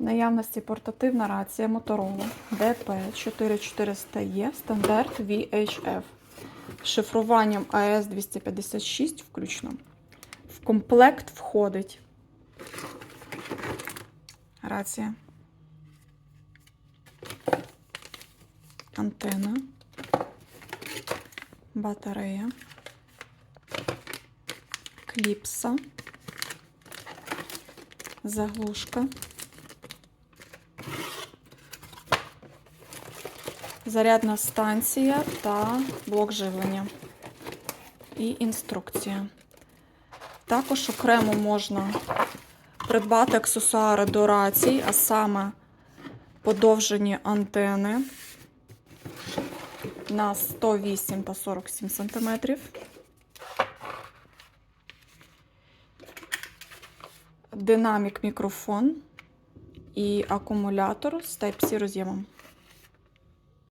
Наявності портативна рація Motorola DP4400E стандарт VHF з шифруванням AS256 включно. В комплект входить рація, антена, батарея, кліпса, заглушка, зарядна станція та блок живлення і інструкція. Також окремо можна придбати аксесуари до рацій, а саме подовжені антени на 108 та 47 см. Динамік мікрофон і акумулятор з Type-C роз'ємом.